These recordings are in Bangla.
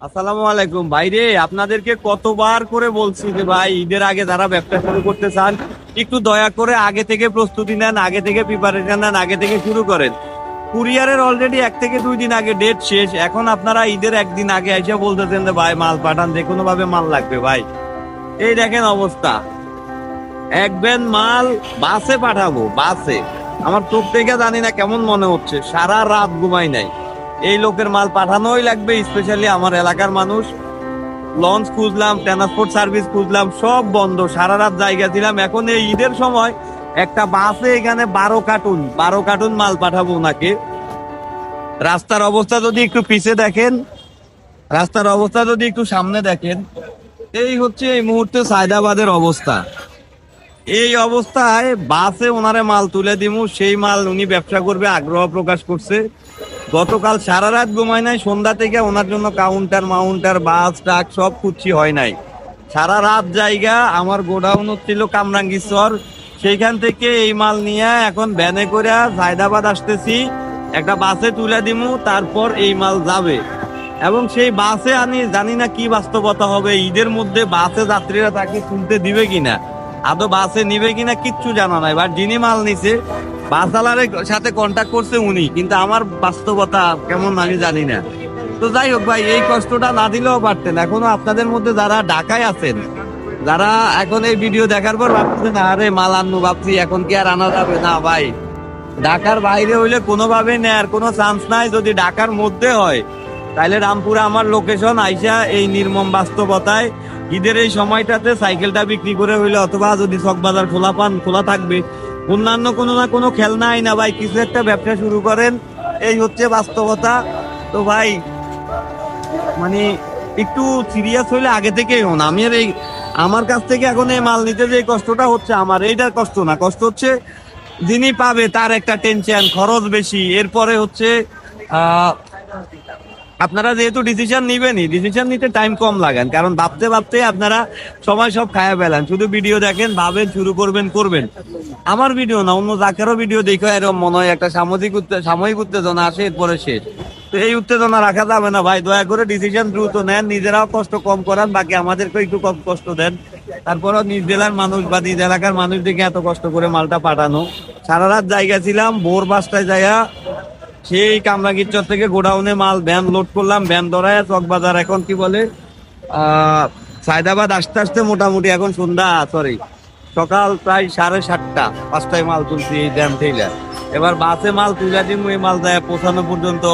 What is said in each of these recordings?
আসসালামু আলাইকুম। ভাইরে আপনাদেরকে কতবার করে বলছি যে ভাই, ঈদের আগে যারা ব্যবসা শুরু করতে চান, একটু দয়া করে আগে থেকে প্রস্তুতি নেন, আগে থেকে প্রিপারেশন নেন, আগে থেকে শুরু করেন। কুরিয়ারের অলরেডি এক থেকে দুই দিন আগে ডেট শেষ। এখন আপনারা ঈদের একদিন আগে এসে বলতেছেন যে, ভাই, মাল পাঠান যে কোনো ভাবে মাল লাগবে, ভাই। এই দেখেন অবস্থা। এক ব্যান মাল বাসে পাঠাবো, বাসে। আমার চোখ থেকে জানি না কেমন মনে হচ্ছে। সারা রাত ঘুমাই নাই। এই লোকের মাল পাঠানোই লাগবে স্পেশালি আমার এলাকার মানুষ। লঞ্চ খুঁজলাম ট্রান্সপোর্ট সার্ভিস খুঁজলাম, সব বন্ধ। সারা রাত জায়গা ছিলাম। এখন এই ঈদের সময় একটা বাসে এখানে বারো কার্টুন বারো কার্টুন মাল পাঠাবো ওনাকে। রাস্তার অবস্থা যদি একটু পিছে দেখেন, রাস্তার অবস্থা যদি একটু সামনে দেখেন, এই হচ্ছে এই মুহূর্তে সায়দাবাদের অবস্থা। এই অবস্থায় বাসে ওনারে মাল তুলে দিমু, সেই মাল উনি ব্যবসা করবে, আগ্রহ প্রকাশ করছে। গতকাল সারা রাত ঘুমায় নাই, সন্ধ্যা থেকে ওনার জন্য কাউন্টার মাউন্টার বাস ট্রাক সব খুঁজছি, হয় নাই। সারা রাত জায়গা, আমার গোডাউন হচ্ছিল কামরাঙ্গীশ্বর। সেইখান থেকে এই মাল নিয়ে এখন ভ্যানে করে হায়দ্রাবাদ আসতেছি। একটা বাসে তুলে দিমু, তারপর এই মাল যাবে। এবং সেই বাসে আমি জানি না কি বাস্তবতা হবে, ঈদের মধ্যে বাসে যাত্রীরা তাকে তুলতে দিবে কিনা, আদৌ বাসে নিবে কিনা কিচ্ছু জানা নাই বাট যিনি মাল নিছে বাসালারের সাথে কন্ট্যাক্ট করছে উনি, কিন্তু আমার বাস্তবতা কেমন আমি জানি না। তো যাই হোক ভাই, এই কষ্টটা না দিলেও পারতেন। এখনও আপনাদের মধ্যে যারা ঢাকায় আছেন, যারা এখন এই ভিডিও দেখার পর ভাবছেন আরে মাল আনব ভাবছি, এখন কি আর আনা যাবে? না ভাই, ঢাকার বাইরে হইলে কোনোভাবে নেয়ার কোনো চান্স নাই যদি ঢাকার মধ্যে হয়। তাহলে রামপুরে আমার লোকেশন আইসা এই নির্মম বাস্তবতায়, ঈদের এই সময়টাতে সাইকেলটা বিক্রি করে হইলে অথবা যদি চকবাজার খোলা পান, খোলা থাকবে অন্যান্য কোনো না কোনো খেলনা আই না ভাই, কিছু একটা ব্যবসা শুরু করেন, এই হচ্ছে বাস্তবতা। তো ভাই মানে একটু সিরিয়াস হইলে আগে থেকেই হন। আমি আর এই, আমার কাছ থেকে এখন এই মাল নিতে যে কষ্টটা হচ্ছে আমার, এইটার কষ্ট না। কষ্ট হচ্ছে যিনি পাবে তার একটা টেনশন খরচ বেশি। এরপরে হচ্ছে আপনারা যেহেতু ডিসিশন নিবেনই ডিসিশন নিতে টাইম কম লাগান। কারণ ভাবতে ভাবতে আপনারা সময় সব খায়া ফেলেন। শুধু ভিডিও দেখেন, ভাবেন, শুরু করবেন করবেন। আমার ভিডিও না, অন্য যাকেরও ভিডিও দেখে এরকম মনে হয় একটা সামাজিক সাময়িক উত্তেজনা আসে, এরপরে শেষ। তো এই উত্তেজনা রাখা যাবে না ভাই, দয়া করে ডিসিশন দ্রুত নেন, নিজেরাও কষ্ট কম করান, বাকি আমাদেরকে একটু কম কষ্ট দেন। তারপরেও নিজ জেলার মানুষ বা নিজ এলাকার মানুষদেরকে এত কষ্ট করে মালটা পাঠানো। সারা রাত জায়গা ছিলাম, ভোর পাঁচটায় যাইয়া সেই কামরাগিরচর থেকে গোডাউনে মাল, ভ্যান লোড করলাম, ভ্যান ধরায় চকবাজার এখন কি বলে সায়দাবাদ আসতে আসতে মোটামুটি এখন সন্ধ্যা সরি সকাল প্রায় সাড়ে সাতটা, পাঁচটায় মাল তুলছি এই ড্যাম থেকে এবার বাসে মাল তুলে দিব এই মাল যায় পৌঁছানো পর্যন্ত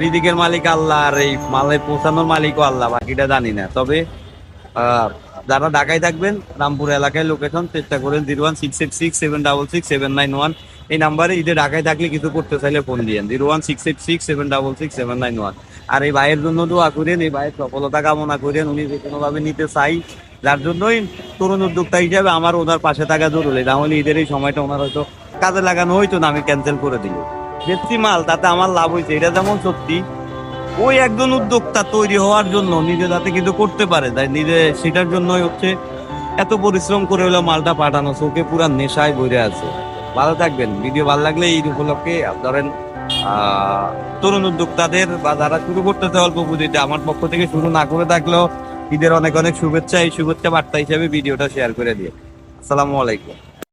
রিদিকের মালিক আল্লাহ, আর এই মালের পৌঁছানোর মালিকও আল্লাহ, বাকিটা জানি না। তবে যারা ঢাকায় থাকবেন, রামপুর এলাকায় লোকেশন চেষ্টা করেন zero one six eight six seven double six seven nine one এই নাম্বারে ঈদে ঢাকায় থাকলে কিছু করতে চাইলে ফোন দিয়েন zero one six eight six seven double six seven nine one. আর এই ভাইয়ের জন্য দোয়া করেন, এই ভাইয়ের সফলতা কামনা করেন, উনি যে কোনোভাবে নিতে চাই, যার জন্যই তরুণ উদ্যোক্তা হিসাবে আমার ওনার পাশে থাকা জরুরি। তাহলে ঈদের এই সময়টা ওনার হয়তো কাজে লাগানো হইতো না, আমি ক্যান্সেল করে দিল বেশি মাল, তাতে আমার লাভ হয়েছে এটা যেমন সত্যি, ওই একজন উদ্যোক্তা তৈরি হওয়ার জন্য নিজে যাতে কিন্তু করতে পারে, তাই নিজে সেটার জন্যই হচ্ছে এত পরিশ্রম করে হলো মালটা পাঠানো, চোখে পুরা নেশায় ভরে আছে। ভালো থাকবেন। ভিডিও ভালো লাগলে এই উপলক্ষে ধরেন তরুণ উদ্যোক্তাদের বা যারা শুরু করতেছে অল্প পুঁজিতে, আমার পক্ষ থেকে শুরু না করে থাকলেও ঈদের অনেক অনেক শুভেচ্ছা, এই শুভেচ্ছা বার্তা হিসেবে ভিডিওটা শেয়ার করে দিয়ে। আসসালামু আলাইকুম।